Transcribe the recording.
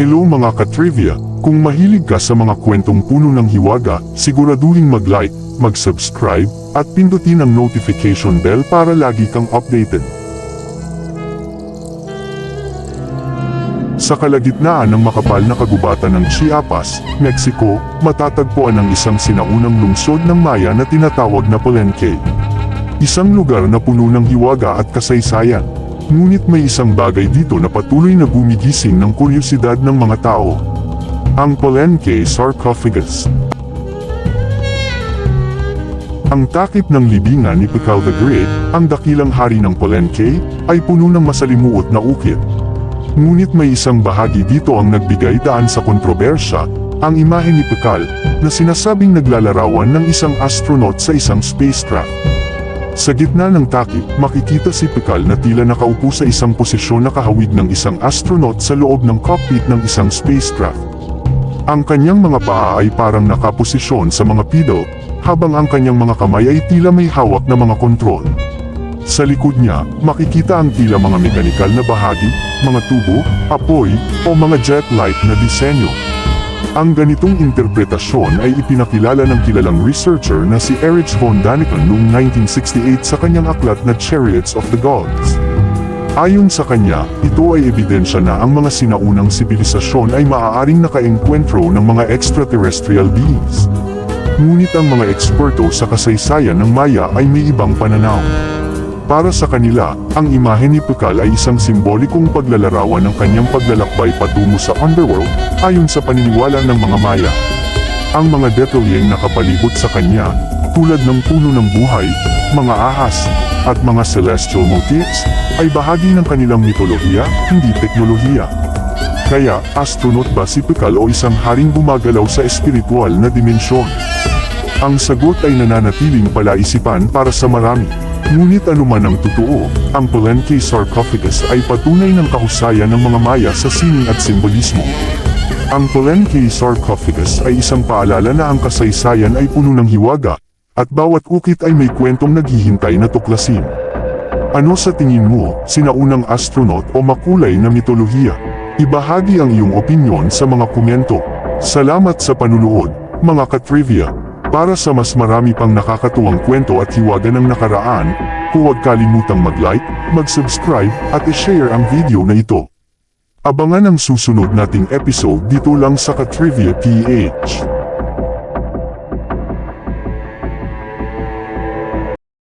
Hello mga ka-trivia, kung mahilig ka sa mga kwentong puno ng hiwaga, siguraduhin mag-like, mag-subscribe, at pindutin ang notification bell para lagi kang updated. Sa kalagitnaan ng makapal na kagubatan ng Chiapas, Mexico, matatagpuan ang isang sinaunang lungsod ng Maya na tinatawag na Palenque. Isang lugar na puno ng hiwaga at kasaysayan. Ngunit may isang bagay dito na patuloy na gumigising ng kuryosidad ng mga tao. Ang Palenque Sarcophagus. Ang takip ng libingan ni Pikal the Great, ang dakilang hari ng Palenque, ay puno ng masalimuot na ukit. Ngunit may isang bahagi dito ang nagbigay daan sa kontrobersya, ang imahe ni Pikal, na sinasabing naglalarawan ng isang astronaut sa isang spacecraft. Sa gitna ng takip, makikita si Pikal na tila nakaupo sa isang posisyon na kahawig ng isang astronaut sa loob ng cockpit ng isang spacecraft. Ang kanyang mga paa ay parang nakaposisyon sa mga pedal, habang ang kanyang mga kamay ay tila may hawak na mga kontrol. Sa likod niya, makikita ang tila mga mekanikal na bahagi, mga tubo, apoy, o mga jet light na disenyo. Ang ganitong interpretasyon ay ipinakilala ng kilalang researcher na si Erich von Daniken noong 1968 sa kanyang aklat na Chariots of the Gods. Ayon sa kanya, ito ay ebidensya na ang mga sinaunang sibilisasyon ay maaaring nakaengkwentro ng mga extraterrestrial beings. Ngunit ang mga eksperto sa kasaysayan ng Maya ay may ibang pananaw. Para sa kanila, ang imahe ni Pikal ay isang simbolikong paglalarawan ng kanyang paglalakbay patungo sa underworld, ayon sa paniniwala ng mga Maya. Ang mga detalyeng nakapalibot sa kanya, tulad ng puno ng buhay, mga ahas, at mga celestial motifs, ay bahagi ng kanilang mitolohiya, hindi teknolohiya. Kaya, astronaut ba si Pikal o isang haring gumagalaw sa espiritual na dimensyon? Ang sagot ay nananatiling palaisipan para sa marami. Ngunit anuman ang totoo, ang Palenque sarcophagus ay patunay ng kahusayan ng mga Maya sa sining at simbolismo. Ang Palenque sarcophagus ay isang paalala na ang kasaysayan ay puno ng hiwaga, at bawat ukit ay may kwentong naghihintay na tuklasin. Ano sa tingin mo, sinaunang astronaut o makulay na mitolohiya? Ibahagi ang iyong opinyon sa mga komento. Salamat sa panunood, mga ka-trivia. Para sa mas marami pang nakakatuwang kwento at hiwaga ng nakaraan, huwag kalimutang mag-like, mag-subscribe, at i-share ang video na ito. Abangan ang susunod nating episode dito lang sa Ka-Trivia PH.